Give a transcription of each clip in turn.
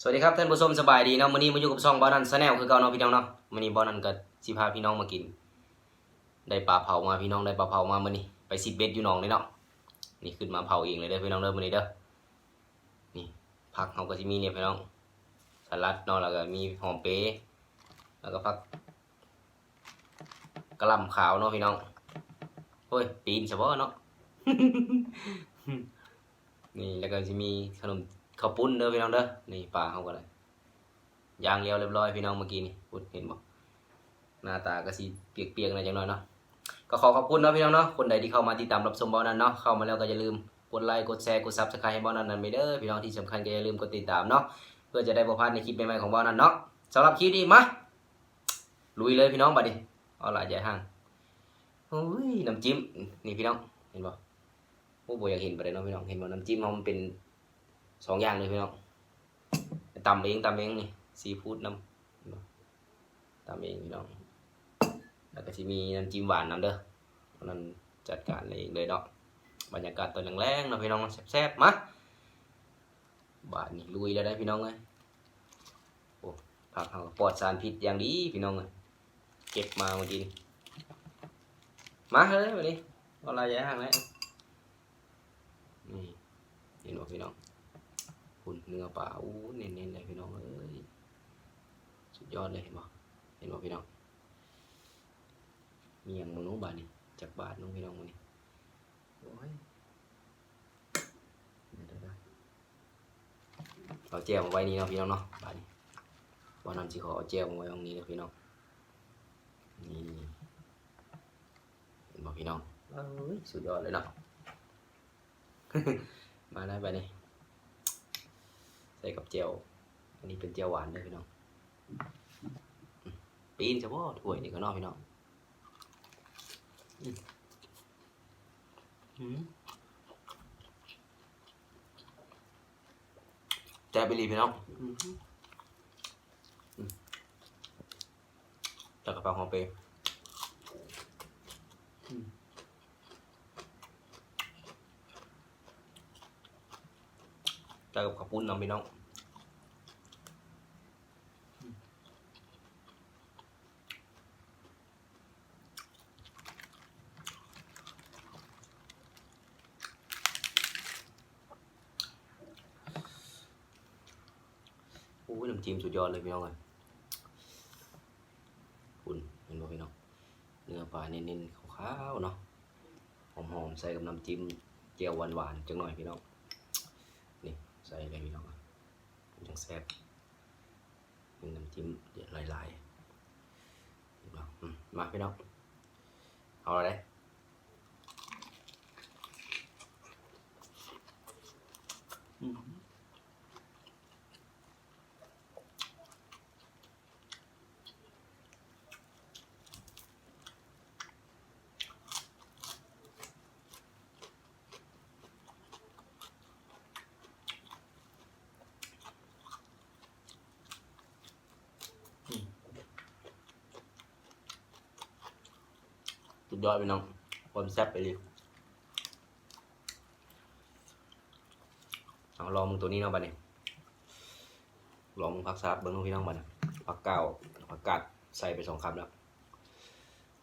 สวัสดีครับท่านผู้ชมสบายดีเนาะมื้อนี้มาอยู่กับช่องบอนันแนลคือเก่าเนาะพี่น้องเนาะมื้อนี้บอนันก็สิพาพี่น้องมากิน ได้ปลาเผามาพี่น้องได้ปลาเผามามื้อนี้ไปสิบเบ็ดอยู่หนองเลยเนาะนี่ขึ้นมาเผาเองเลยเด้อพี่น้องเด้อมื้อนี้เด้อนี่ผักเฮาก็สิมีเนี่ยพี่น้องสลัดเนาะแล้วก็มีหอมเป๊แล้วก็ผักกะหล่ำขาวเนาะพี่น้องโอ้ยปีนเฉพาะเนาะนี่แล้วก็จะมีขนม ข้าวปุ้นเด้อพี่น้องเด้อนี่ปลาเขาก็เลยยางเรียวเรียบร้อยพี่น้องเมื่อกี้นี่พูดเห็นบ่หน้าตาก็สีเปียกๆน่อยจังหน่อยเนาะก็ขอขอบคุณเนาะพี่น้องเนาะคนใดที่เข้ามาติดตามรับชมบอลนั้นเนาะเข้ามาแล้วก็อย่าลืมกดไลค์กดแชร์กดซับสไครต์ให้บอลนั้นนั้นไปเด้อพี่น้องที่สำคัญก็อย่าลืมกดติดตามเนาะเพื่อจะได้บ่พลาดในคลิปใหม่ๆของบอลนั้นเนาะสำหรับคลิปนี้มาลุยเลยพี่น้องบัดนี้เอาละใหญ่ห้างโอ้ยน้ำจิ้มนี่พี่น้องเห็นบ่โอ้โบอยากเห็นไปเลยเนาะพี่น้องเห็นว่าน้ำจิ้มมันเป็น สองอย่างเลยพี่น้องตำเองตำเองนี่ซีฟู้ดน้ำตำเองพี่น้องแล้วก็จะมีน้ำจิ้มหวานน้ำเด้อนั้นจัดการเองเลยเนาะบรรยากาศตอนแรงๆเนาะพี่น้องแซ่บๆมาบาทนี่ลุยแล้วได้พี่น้องเลยโอ้ผักเขาปลอดสารพิษอย่างดีพี่น้องเลยเก็บมาเมื่อกี้นี่มาเลยวันนี้อาอะไรย้ายห่างแล้วนี่เห็นบ่พี่น้อง เนื้อปลาอู้เน้นๆเลยพี่น้องเอ้ยสุดยอดเลยเห็นบ่เห็นบ่พี่น้องมีอย่างมโนบาทนี่จากบาทน้องพี่น้องมื้อนี้โอ้ยเดี๋ยวๆเอาแจวมาไว้นี่เนาะพี่น้องเนาะบาทนี้วันนั้นสิขอเอาแจวมาไว้ตรงนี้เลยพี่น้องนี่เห็นบ่พี่น้องเอ้ยสุดยอดเลยเนาะ มาได้ไปนี่ใส่กับเจียวอันนี้เป็นเจียวหวานเลยพี่น้องปีนเฉพาะถ้วยนี่ก็นอกพี่น้องแจ่ไปรีพี่น้องอืมอืมแล้วกระเพราหอมเปย์อืม เจอกับข้าวปุ้นน้ำพี่น้องโอ้ยน้ำจิ้มสุดยอดเลยพี่น้องเลยคุณเห็นบ่พี่น้องเนื้อปลาเน้นๆขาวๆเนาะหอมๆใส่กับน้ำจิ้มเจียวหวานๆจังหน่อยพี่น้อง นี่ใส่เลยพี่น้องอะมันจั งแซ่บเป็นน้ำจิ้มเยอะหลายๆมมาพี่น้องเอาอะไร สุดยอดพี่น้องความแซ่บไปเลยเอาลองมึงตัวนี้เนาะบัดนี้ลองมึงผักสลัดเบิ้งพี่น้องบัดนี้ผักเก้าวผักกาดใส่ไปสองคำแล้ว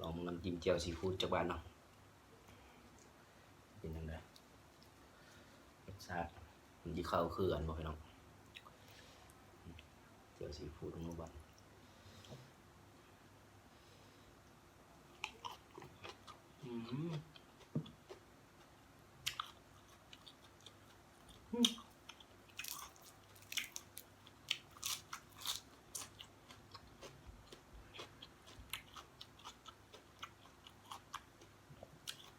ลองมึงน้ำจิ้มเจียวซีฟู้ดจากบ้านเนาะเป็นยังไงรสชาติมันจะเข้าคือกันบ่พี่น้องเจียวซีฟู้ดของบัน อืมอืม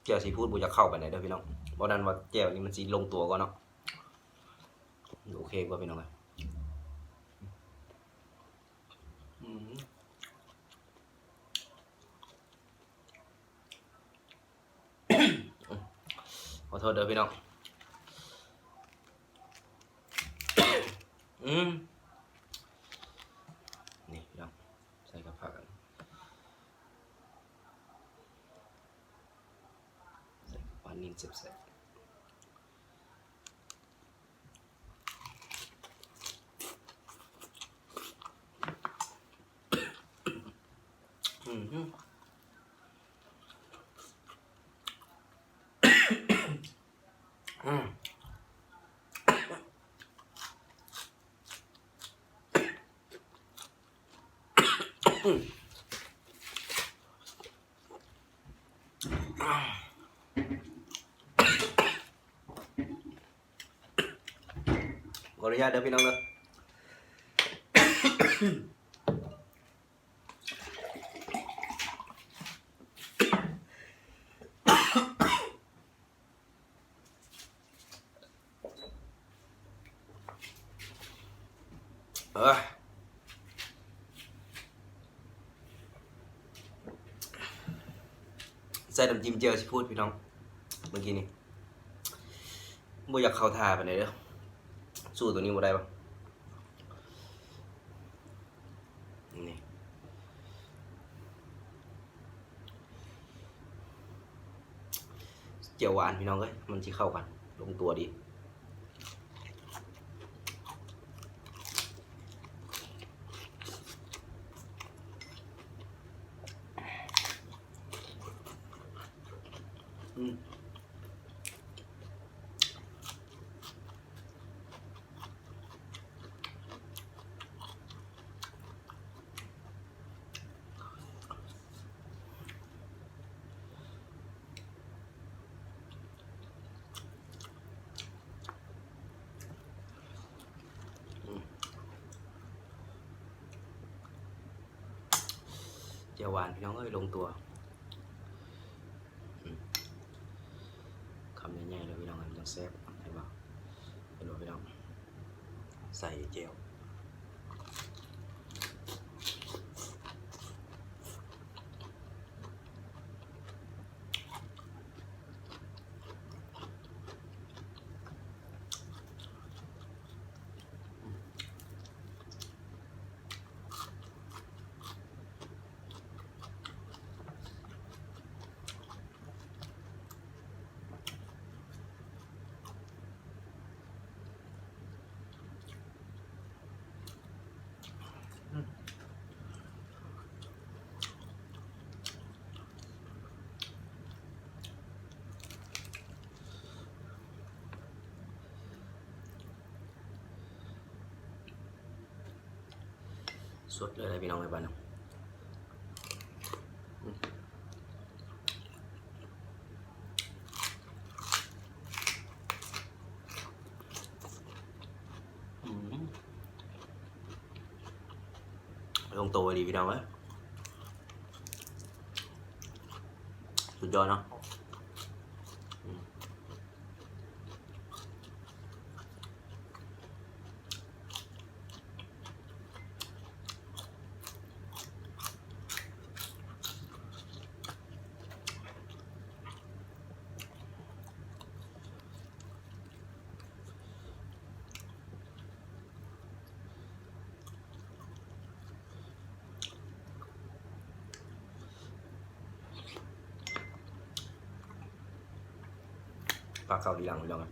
เจียวซีฟู้ดบูจะเข้าไปไหนด้อพี่น้องเพราะนั้นว่าเจียวนี่มันสีลงตัวก่อนเนาะโอเคกว่าพี่น้องเลยอืมข อโทษเด้อพี่น้อง อืมนี่พี่น้องใส่กับผักกันใส่กับปลานิ่มเสร็จๆ อืมอืม ขออนุญาตเด้อพี่น้องเด้อ เออ ใส่น้ำจิ้มเจียวสิพูดพี่น้อง เมื่อกี้นี้บ่อยากเข้าท่าไปไหนเด้อสู้ตัวนี้บ่ได้ปะนี่เจียวหวานพี่น้องเอ้ยมันที่เข้ากัน ลงตัวดี ยวหวานพี่น้องเอ้ยลงตัวคำง่ายๆเลยพี่น้องมันยังแซ่บเห็นป่ะเห็นป่ะพี่น้องใส่เจล สดเลยนะพี่น้องไอ้บ้านลงตัวดีพี่น้องเอ้ยสุดยอดเนาะ ปลาเกาดีหลังพี่น้องเอ้ย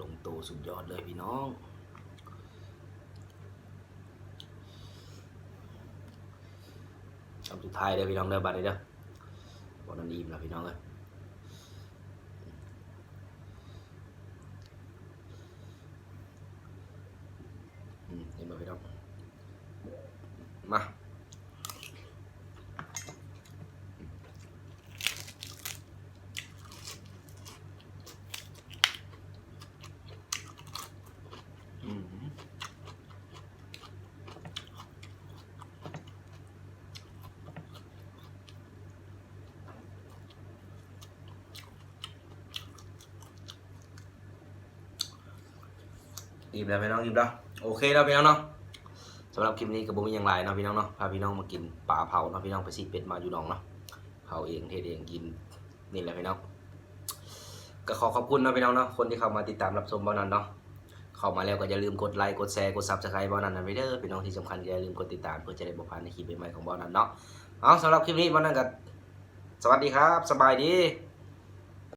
ลงตัว สุดยอดเลยพี่น้อง คำสุดท้ายเด้อพี่น้องเด้อบัดนี้เด้อวันนั้นอิ่มแล้วพี่น้องเอ้ยเห็นบ่พี่น้อง มา อิ่มแล้วพี่น้องอิ่มแล้วโอเคแล้วพี่น้องเนาะสำหรับคลิปนี้กับบุ้มยังไรเนาะพี่น้องเนาะพาพี่น้องมากินปลาเผาเนาะพี่น้องไปซีเป็ดมาอยู่น้องเนาะเผาเองเทศเองกินนี่แหละพี่น้องก็ขอขอบคุณเนาะพี่น้องเนาะคนที่เข้ามาติดตามรับชมบ้านั้นเนาะเข้ามาแล้วก็อย่าลืมกดไลค์กดแชร์กดซับสไครต์บ้านั้นนะไปเด้อพี่น้องที่สำคัญอย่าลืมกดติดตามเพื่อจะได้บอกผ่านในคลิปใหม่ๆของบ้านั้นเนาะเอาสำหรับคลิปนี้บ้านั้นก็สวัสดีครับ สบายดี